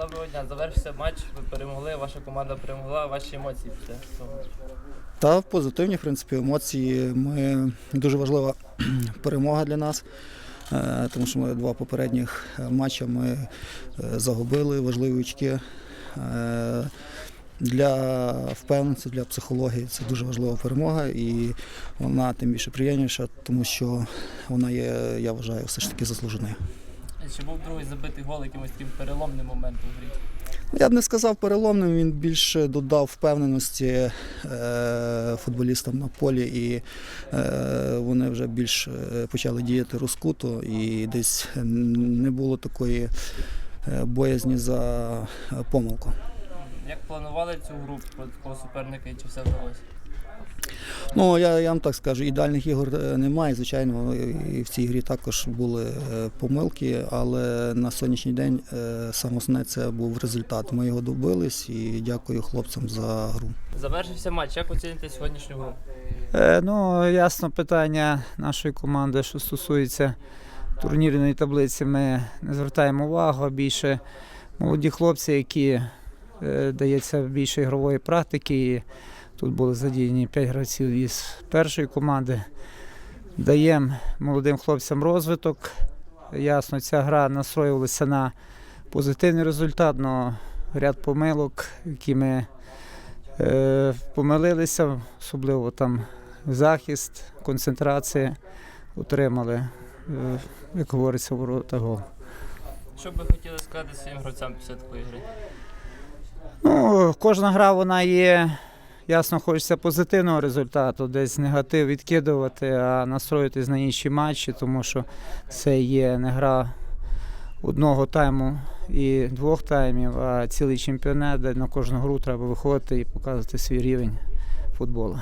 Доброго дня. Завершився матч. Ви перемогли. Ваша команда перемогла. Ваші емоції після цього. Та позитивні, в принципі, емоції. Ми дуже важлива перемога для нас, е, тому що ми два попередніх е, матчі ми е, загубили важливі очки. Для впевненості, для психології це дуже важлива перемога, і вона тим більше приємніша, тому що вона є, я вважаю, все ж таки заслуженою. Чи був другий забитий гол якимось таким переломним моментом в грі? Я б не сказав переломним, він більше додав впевненості е, футболістам на полі, і е, вони вже більш е, почали діяти розкуто, і десь не було такої боязні за помилку. Як планували цю гру проти такого суперника і чи все вдалося? Ну, я, я вам так скажу, ідеальних ігор е, немає. Звичайно, і в цій грі також були е, помилки, але на сьогоднішній день е, саме основне це був результат. Ми його добились і дякую хлопцям за гру. Завершився матч. Як оціните сьогоднішню гру? Е, Ну, ясно, питання нашої команди, що стосується турнірної таблиці, ми не звертаємо увагу. Більше молоді хлопці, які е, дається більше ігрової практики. І тут були задіяні 5 гравців із першої команди. Даємо молодим хлопцям розвиток. Ясно, ця гра настроювалася на позитивний результат, але ряд помилок, які ми е, помилилися, особливо там захист, концентрація отримали, е, як говориться, ворота гол. Що б ви хотіли сказати своїм гравцям після такої гри? Ну, кожна гра вона є. Ясно, хочеться позитивного результату, десь негатив відкидувати, а настроїтись на інші матчі, тому що це є не гра одного тайму і двох таймів, а цілий чемпіонат, де на кожну гру треба виходити і показувати свій рівень футболу.